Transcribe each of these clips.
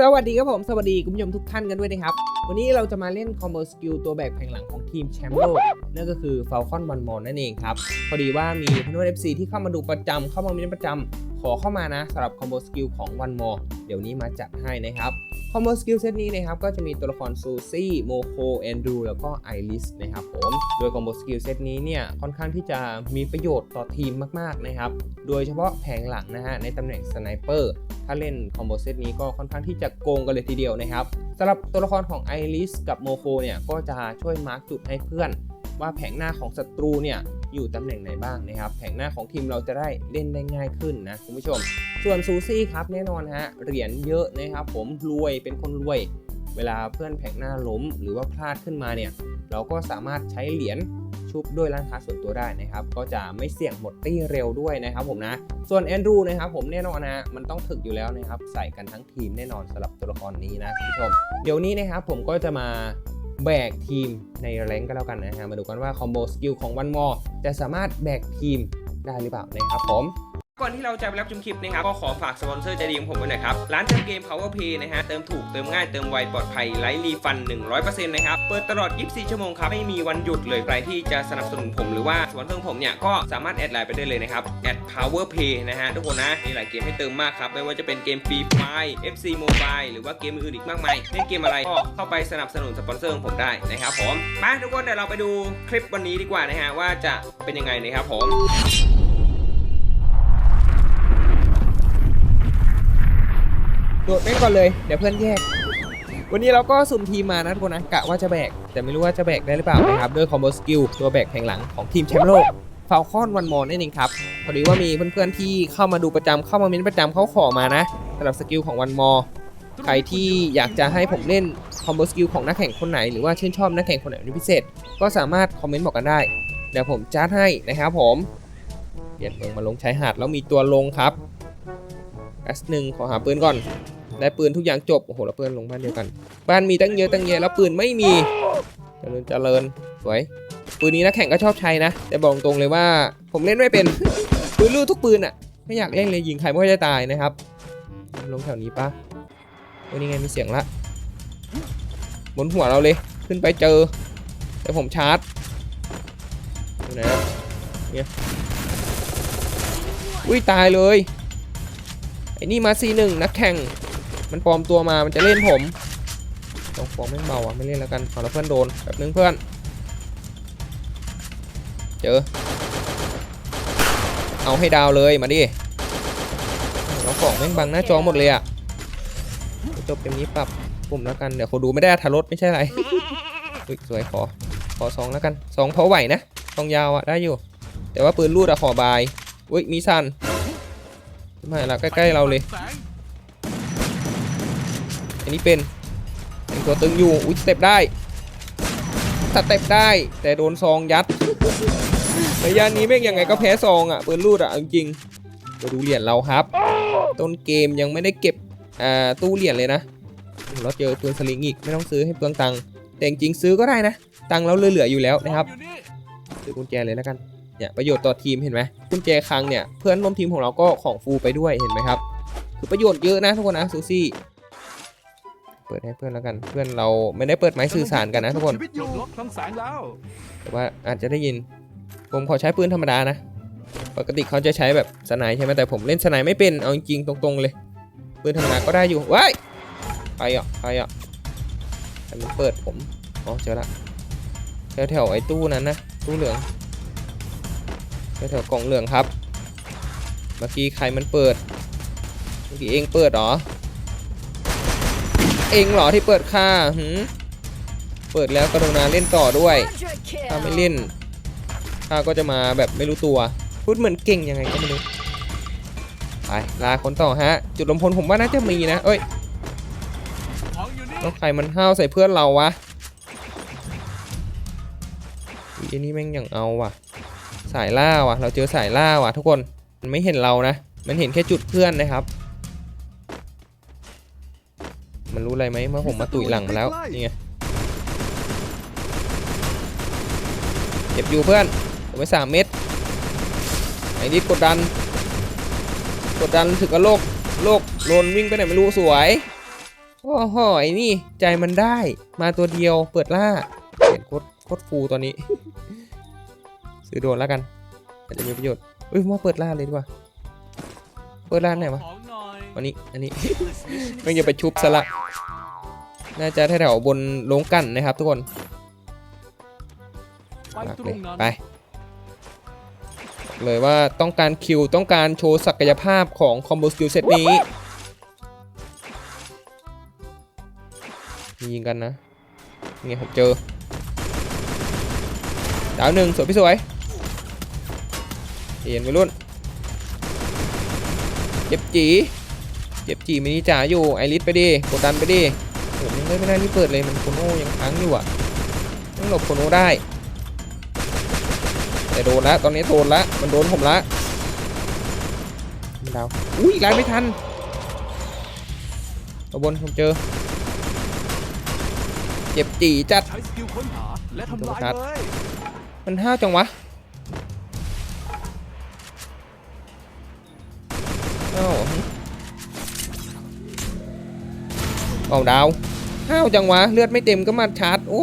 สวัสดีครับผม สวัสดีคุณผู้ชมทุกท่านกันด้วยนะครับ วันนี้เราจะมาเล่นคอมโบสกิลตัวแบกแผงหลังของทีมแชมป์โลกนั่นก็คือ Falcon One m o r นั่นเองครับ พอดีว่ามีเพื่อนๆ FC ที่เข้ามาดูประจำเข้ามาเมนประจำขอเข้ามานะสำหรับคอมโบสกิลของ One m o r เดี๋ยวนี้มาจัดให้นะครับคอมโบสกิลเซตนี้นะครับก็จะมีตัวละครซูซี่โมโคแอนดรูแล้วก็ไอริสนะครับผมโดยคอมโบสกิลเซตนี้เนี่ยค่อนข้างที่จะมีประโยชน์ต่อทีมมากๆนะครับโดยเฉพาะแผงหลังนะฮะในตำแหน่งสไนเปอร์ถ้าเล่นคอมโบเซตนี้ก็ค่อนข้างที่จะโกงกันเลยทีเดียวนะครับสำหรับตัวละครของไอริสกับโมโคเนี่ยก็จะช่วยมาร์กจุดให้เพื่อนว่าแผงหน้าของศัตรูเนี่ย อยู่ตำแหน่งไหนบ้างนะครับ แผงหน้าของทีมเราจะได้เล่นได้ง่ายขึ้นนะคุณผู้ชม ส่วนซูซี่ครับแน่นอนฮะเหรียญเยอะนะครับ ผมรวยเป็นคนรวย เวลาเพื่อนแผงหน้าล้มหรือว่าพลาดขึ้นมาเนี่ย เราก็สามารถใช้เหรียญชุบด้วยร้านค้าส่วนตัวได้นะครับ ก็จะไม่เสี่ยงหมดตี้เร็วด้วยนะครับผมนะ ส่วนแอนดรูนะครับผมแน่นอนนะฮะมันต้องถึกอยู่แล้วนะครับ ใส่กันทั้งทีมแน่นอนสำหรับตัวละครนี้นะคุณผู้ชม เดี๋ยวนี้นะครับผมก็จะมา แบกทีมในแรงก็แล้วกันนะฮะมาดูกันว่าคอมโบสกิลของวันมอจะสามารถแบกทีมได้หรือเปล่านะครับผม ก่อนที่เราจะไปรับชมคลิปนะครับก็ขอฝากสปอนเซอร์ใจดีของผมไว้หน่อยครับ ร้านเติมเกม Power Pay นะฮะ เติมถูกเติมง่ายเติมไวปลอดภัยไร้รีฟัน 100%นะครับ เปิดตลอด 24 ชั่วโมงครับ ไม่มีวันหยุดเลยใครที่จะสนับสนุนผมหรือว่าสปอนเซอร์ผมเนี่ย ก็สามารถแอดไลน์ไปได้เลยนะครับแอด Power Pay นะฮะทุกคนนะมีหลายเกมให้เติมมากครับ ไม่ว่าจะเป็นเกม Free Fire FC Mobile หรือว่าเกมอื่นอีกมากมายเล่นเกมอะไรก็เข้าไปสนับสนุนสปอนเซอร์ของผมได้นะครับผมมาทุกคนเดี๋ยวเราไปดูคลิปวันนี้ดีกว่านะฮะว่าจะเป็นยังไงนะครับผม โดดแม่งก่อนเลย เดี๋ยวเพื่อนแยก วันนี้เราก็สุ่มทีมมานะทุกคนนะกะว่าจะแบก แต่ไม่รู้ว่าจะแบกได้หรือเปล่านะครับด้วยคอมโบสกิลตัวแบกแผงหลังของทีมแชมป์โลกฟาลคอนวันมอนั่นเองครับพอดีว่ามีเพื่อนๆที่เข้ามาดูประจำเข้ามาเม้นประจำเขาขอมานะสำหรับสกิลของวันมอใครที่อยากจะให้ผมเล่นคอมโบสกิลของนักแข่งคนไหนหรือว่าชื่นชอบนักแข่งคนไหนเป็นพิเศษ ก็สามารถคอมเมนต์บอกกันได้ เดี๋ยวผมจัดให้นะครับผมเปลี่ยนเมืองมาลงชายหาดแล้วมีตัวลงครับแอสหนึ่งขอหาปืนก่อน ได้ปืนทุกอย่างจบ โอ้โหแล้วเพื่อนลงบ้านเดียวกัน บ้านมีตั้งเยอะตั้งแยะแล้วปืนไม่มีเจริญเจริญสวยปืนนี้นักแข่งก็ชอบใช้นะ แต่บอกตรงเลยว่าผมเล่นไม่เป็น ปืนลูกทุกปืนอะไม่อยากเล่นเลยยิงใครไม่ค่อยจะตายนะครับ ลงแถวนี้ปะวันนี้ไงมีเสียงละบนหัวเราเลยขึ้นไปเจอ แต่ผมชาร์จอยู่ไหนะเนี่ยอุ้ยตายเลยไอ้นี่มาซีหนึ่งนักแข่ง มันปลอมตัวมา มันจะเล่นผมต้องฟอร์มไม่งเบาอะ ไม่เล่นแล้วกันเอาแล้วเพื่อนโดนแบบนึงเพื่อน เจอ เอาให้ดาวเลยมาดิเราของแม่งบังหน้าจอหมดเลยอะ จบเกมนี้ปรับปุ่มแล้วกัน เดี๋ยวเขาดูไม่ได้ทารถไม่ใช่ไรอุ้ยสวยขอ ขอสองแล้วกันสองเพราะไหวนะสองยาวอะได้อยู่ แต่ว่าปืนรูดอะขอบาย อุ้ยมีสันไม่ละใกล้ๆเราเลย อันนี้เป็นเป็นตัวตึงอยู่ อุ้ยสเต็ปได้สเต็ปได้ แต่โดนซองยัดระยะนี้แม่งยังไงก็แพ้ซองอะปืนรูดอะจริงมาดูเหรียญเราครับ ต้นเกมยังไม่ได้เก็บอ่าตู้เหรียญเลยนะเราเจอปืนสลิงอีกไม่ต้องซื้อให้เปลืองตังค์แต่จริงซื้อก็ได้นะ ตังค์เราเหลืออยู่แล้วนะครับซื้อกุญแจเลยแล้วกันเนี่ยประโยชน์ต่อทีมเห็นไหมกุญแจคลังเนี่ยเพื่อนร่วมทีมของเราก็ของฟูไปด้วยเห็นไหมครับ คือประโยชน์เยอะนะทุกคนนะซูซี่ เปิดให้เพื่อนแล้วกัน เพื่อนเราไม่ได้เปิดไม้สื่อสารกันนะทุกคนชีวิตอยู่ลดคำแสงแล้วแต่ว่าอาจจะได้ยิน ผมขอใช้ปืนธรรมดานะ ปกติเขาจะใช้แบบสไนด์ใช่ไหมแต่ผมเล่นสไนด์ไม่เป็นเอาจริงๆตรงๆเลย ปืนธรรมดาก็ได้อยู่ว้ายไปอะไปอะอันนี้เปิดผมอ๋อเจอละแถวๆไอ้ตู้นั้นนะตู้เหลืองแถวๆกล่องเหลืองครับ เมื่อกี้ใครมันเปิดเมื่อกี้เองเปิดเหรอ เองเหรอที่เปิดค่าหืมเปิดแล้วกรุณาเล่นต่อด้วย ถ้าไม่เล่นข้าก็จะมาแบบไม่รู้ตัว พูดเหมือนเก่งยังไงก็ไม่รู้ ไป ลาคนต่อฮะ จุดลมพลผมว่าน่าจะมีนะ เอ้ยของอยู่นี่แล้วใครมันห้าวใส่เพื่อนเราวะอุ๊ยไอ้นี่แม่งอย่างเอาว่ะ สายล่าว่ะ เราเจอสายล่าว่ะ ทุกคน มันไม่เห็นเรานะ มันเห็นแค่จุดเพื่อนนะครับ มันรู้อะไรไหมเมื่อผมมาตุยหลังมาแล้วนี่ไงเก็บอยู่เพื่อนผมไปสามเม็ดไอ้นิดกดดัน กดดันถึงกับโลกโลกโลนวิ่งไปไหนไม่รู้สวยโอ้โหไอ้นี่ใจมันได้มาตัวเดียวเปิดล่าเปลี่ยนโคตรโคตรฟูตอนนี้ ซื้อโดนแล้วกันอาจจะมีประโยชน์เอ้ยผมว่าเปิดล่าเลยดีกว่า เปิดล่าไหนวะ วันนี้อันนี้มันจะไปชุบซะละน่าจะแถวๆบนโรงกั้นนะครับ ทุกคนไปเลยงนั้นไปเลยว่าต้องการคิวต้องการโชว์ศักยภาพของคอมโบสกิลเซตนี้ยิงกันนะนี่ไงผมเจอดาวหนึ่งสวยพี่สวยเย็นไปรุ่นเจ็บจี เจ็บจีมินิจ๋าอยู่ไอริสไปดิกดดันไปดิผมยังไม่ได้รีบเปิดเลยมันโคโน่ยังค้างอยู่อะต้องหลบโคโน่ได้ แต่โดนละตอนนี้โดนละมันโดนผมละมันดาวอุ้ยไล่ไม่ทันตัวบนผมเจอ เจ็บจีจัดใช้สกิลค้นหาและทำลายครับเลยมันห้าวจังวะ เอาดาวห้าวจังวะเลือดไม่เต็มก็มาชาร์จโอ้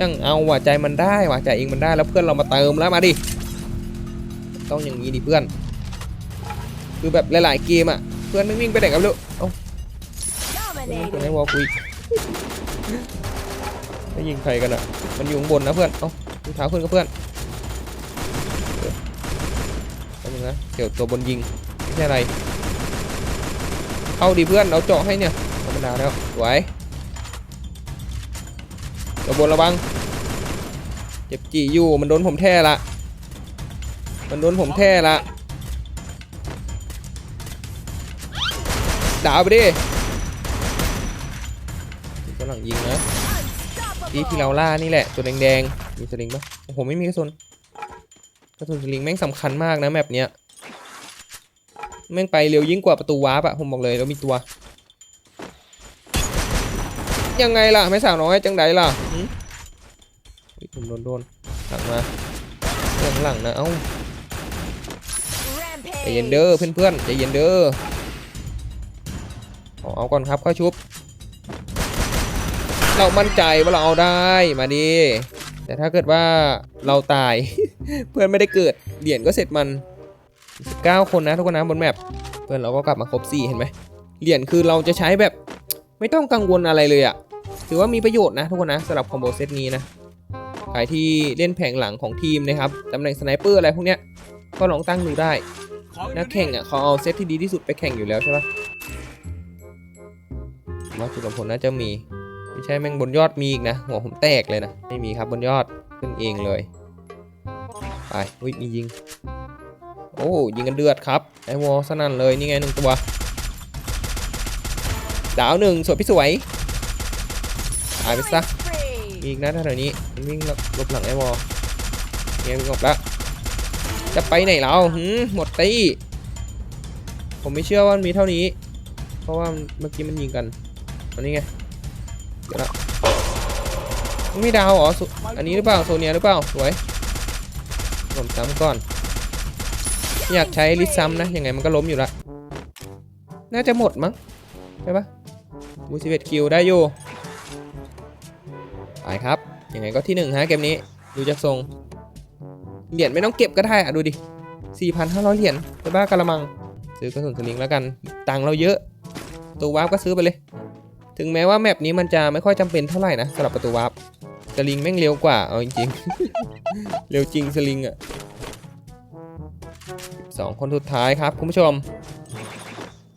ยังเอาว่ะใจมันได้ว่ะใจเองมันได้แล้วเพื่อนเรามาเติมแล้วมาดิต้องอย่างนี้ดิเพื่อน คือแบบหลายๆเกมอะเพื่อนไม่วิ่งไปไหนกันลูกเอ้าตรงไหนวอลคุยไม่ยิงใครกันอะ มันอยู่ข้างบนนะเพื่อนเอ้าดูเท้าขึ้นกับเพื่อนแป๊บนึงนะเดี๋ยวตัวบนยิงไม่ใช่อะไรเข้าดิเพื่อนเราเจาะให้เนี่ย ดาแล้วสวยตัวบนระวัง เจ็บจีอยู่ มันโดนผมแท้ละ มันโดนผมแท้ละ ดาวไปดิกำลังยิงนะที่ที่เราล่านี่แหละ ตัวแดงๆ มีสลิงปะโอ้โห ไม่มีกระสุน กระสุนสลิงแม่งสำคัญมากนะแมปเนี้ย แม่งไปเร็วยิ่งกว่าประตูวาร์ปอะผมบอกเลยแล้วมีตัว ยังไงล่ะไม่สาวน้อยจังไดล่ะหึเฮ้ยผมโดนโดนหลังมาเรื่องหลังนะเอ้าใจเย็นเด้อเพื่อนๆใจเย็นเด้อเอาเอาก่อนครับค่อยชุบ เรามั่นใจว่าเราเอาได้มาดีแต่ถ้าเกิดว่าเราตาย เพื่อนไม่ได้เกิดเหรียญก็เสร็จมัน 19 คนนะทุกคนนะบนแมปเพื่อนเราก็กลับมาครบ4เห็นไหมเหรียญคือเราจะใช้แบบ ไม่ต้องกังวลอะไรเลยอะ ถือว่ามีประโยชน์นะทุกคนนะสำหรับคอมโบเซตนี้นะใครที่เล่นแผงหลังของทีมนะครับตำแหน่งสไนเปอร์อะไรพวกเนี้ยก็ลองตั้งดูได้นักแข่งอะเขาเอาเซตที่ดีที่สุดไปแข่งอยู่แล้วใช่ปะผมว่าจุดลพลน่าจะมีไม่ใช่แม่งบนยอดมีอีกนะหัวผมแตกเลยนะไม่มีครับบนยอดขึ้นเองเลยไปอุ้ยมียิง โอ้ยิงกันเดือดครับไอวอลสนั่นเลยนี่ไงหนึ่งตัวดาวหนึ่งสวยพี่สวยายไปซะมีอีกนะแถวนี้มันวิ่งหลบหลังไอวอลเนี่ยวิ่งออกแล้วจะไปไหนเราหืมหมดตี้ผมไม่เชื่อว่ามันมีเท่านี้ เพราะว่าเมื่อกี้มันยิงกันตอนนี้ไงเดี๋ยวละไม่ดาวเหรออันนี้หรือเปล่าโซเนียหรือเปล่าสวยผมซ้ำก่อน อยากใช้ลิซซ้ำนะยังไงมันก็ล้มอยู่ละน่าจะหมดมั้งใช่ปะบูสิเวตคิวได้อยู่ ไปครับยังไงก็ที่หนึ่งฮะเกมนี้ดูจากทรงเหรียญไม่ต้องเก็บก็ได้อะดูดิ 4,500 เหรียญไปบ้ากะละมัง ซื้อกระสุนสลิงแล้วกัน ตังเราเยอะ ตัววาร์ปก็ซื้อไปเลย ถึงแม้ว่าแมปนี้มันจะไม่ค่อยจำเป็นเท่าไหร่นะสำหรับประตูวาร์ปสลิงแม่งเร็วกว่า เอาจริงๆ เร็วจริงสลิงอะสองคนสุดท้ายครับ คุณผู้ชม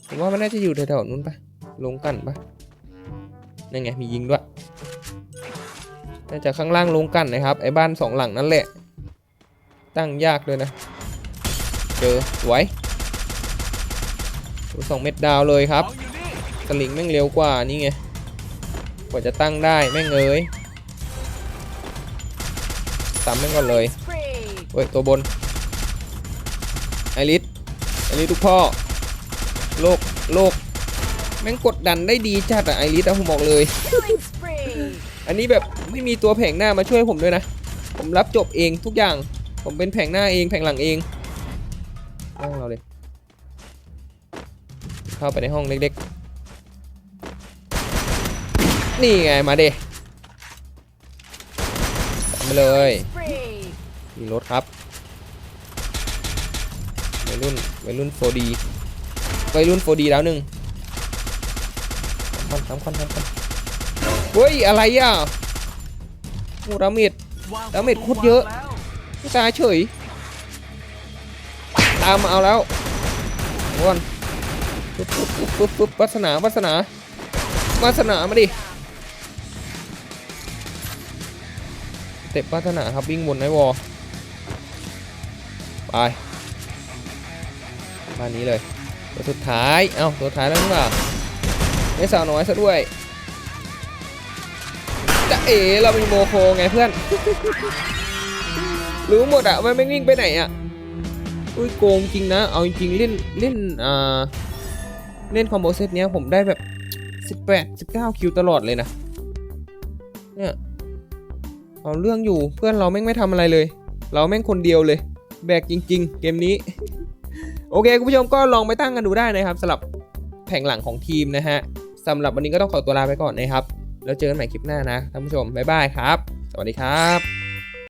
ผมว่ามันน่าจะอยู่แถวๆนู้นปะลงกันปะนั่นไงมียิงด้วย น่าจะข้างล่างลงกันนะครับ ไอ้บ้านสองหลังนั่นแหละ ตั้งยากเลยนะ เจอสวยดูสองเม็ดดาวเลยครับ สลิงแม่งเร็วกว่านี่ไง กว่าจะตั้งได้แม่งเอ้ยตามแม่งก่อนเลย เฮ้ย ตัวบน ไอริสไอริสทุกพ่อ โลก โลก แม่งกดดันได้ดีจัดอะไอริสอะผมบอกเลย อันนี้แบบไม่มีตัวแผงหน้ามาช่วยผมด้วยนะ ผมรับจบเองทุกอย่าง ผมเป็นแผงหน้าเองแผงหลังเองห้องเราเลย เข้าไปในห้องเล็กๆ นี่ไงมาเดมาเลยมีรถครับวัยรุ่นวัยรุ่นโฟดีวัยรุ่นโฟดีแล้วหนึ่งทำคอนทำคอนทำคอน เฮ้ย อะไรอะโอ้ดาเมจดาเมจโคตรเยอะไม่ตายเฉย ตามมาเอาแล้วก่อนปุ๊บปุ๊บปุ๊บปุ๊บปุ๊บวัสนาวาสนาวาสนามาดิเตะวาสนาครับวิ่งบนไอวอลไปบ้านนี้เลยตัวสุดท้าย เอ้าตัวท้ายแล้วนี่หว่าไม่สาวน้อยซะด้วย จะเอ๋เรามีโมโคไงเพื่อน รู้หมดอะว่าไม่วิ่งไปไหนอะอุ้ยโกงจริงนะ เอาจริงเล่นเล่นอ่าเล่นคอมโบเซตเนี้ยผมได้แบบ 18 19 คิวตลอดเลยนะ เนี่ยเอาเรื่องอยู่เพื่อนเราแม่งไม่ทำอะไรเลย เราแม่งคนเดียวเลย แบกจริง ๆ เกมนี้ โอเคคุณผู้ชมก็ลองไปตั้งกันดูได้นะครับสำหรับแผงหลังของทีมนะฮะสำหรับวันนี้ก็ต้องขอตัวลาไปก่อนนะครับ แล้วเจอกันใหม่คลิปหน้านะท่านผู้ชมบ๊ายบายครับ สวัสดีครับ